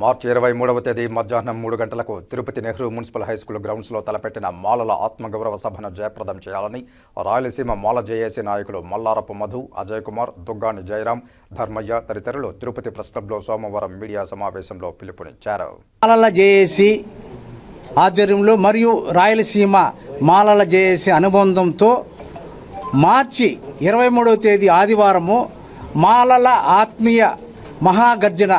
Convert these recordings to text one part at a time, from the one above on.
మార్చి ఇరవై మూడవ తేదీ మధ్యాహ్నం మూడు గంటలకు Tirupati Nehru municipal high school గ్రౌండ్స్లో తలపెట్టిన మాలల ఆత్మగౌరవ సభను జయప్రదం చేయాలని రాయలసీమ మాల జేఏసీ నాయకులు మల్లారపు మధు అజయ్ కుమార్ దుగ్గాని జయరాం ధర్మయ్య తదితరులు తిరుపతి ప్రెస్ క్లబ్లో సోమవారం మీడియా సమావేశంలో పిలుపునిచ్చారు. మాలల జేఏసీ ఆధ్వర్యంలో మరియు రాయలసీమ మాలల జేఏసీ అనుబంధంతో మార్చి ఇరవై మూడవ తేదీ ఆదివారము మాలల ఆత్మీయ మహాగర్జన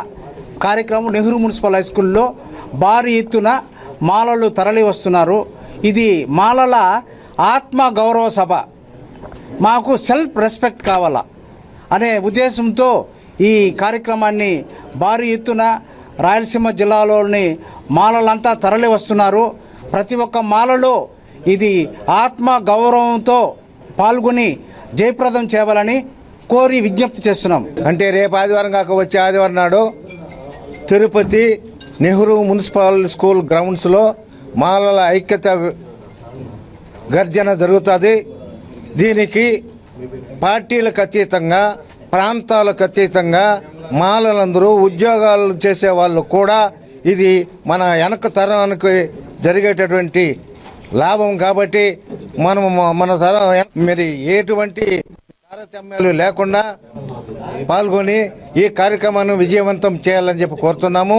కార్యక్రమం నెహ్రూ మున్సిపల్ హై స్కూల్లో భారీ ఎత్తున మాలలు తరలి వస్తున్నారు. ఇది మాలల ఆత్మ గౌరవ సభ. మాకు సెల్ఫ్ రెస్పెక్ట్ కావాలా అనే ఉద్దేశంతో ఈ కార్యక్రమాన్ని భారీ ఎత్తున రాయలసీమ జిల్లాలోని మాలలంతా తరలి వస్తున్నారు. ప్రతి ఒక్క మాలలో ఇది ఆత్మ గౌరవంతో పాల్గొని జయప్రదం చేయాలని కోరి విజ్ఞప్తి చేస్తున్నాం. అంటే రేపు ఆదివారం కాక వచ్చే ఆదివారం నాడు తిరుపతి నెహ్రూ మున్సిపల్ స్కూల్ గ్రౌండ్స్లో మాలల ఐక్యత గర్జన జరుగుతుంది. దీనికి పార్టీలకు అతీతంగా ప్రాంతాలకు అతీతంగా మాలలందరూ ఉద్యోగాలు చేసే వాళ్ళు కూడా ఇది మన వెనక తరానికి జరిగేటటువంటి లాభం కాబట్టి మనము మన తరం మరి ఎటువంటి తారతమ్యాలు లేకుండా పాల్గొని ఈ కార్యక్రమాన్ని విజయవంతం చేయాలని చెప్పి కోరుతున్నాము.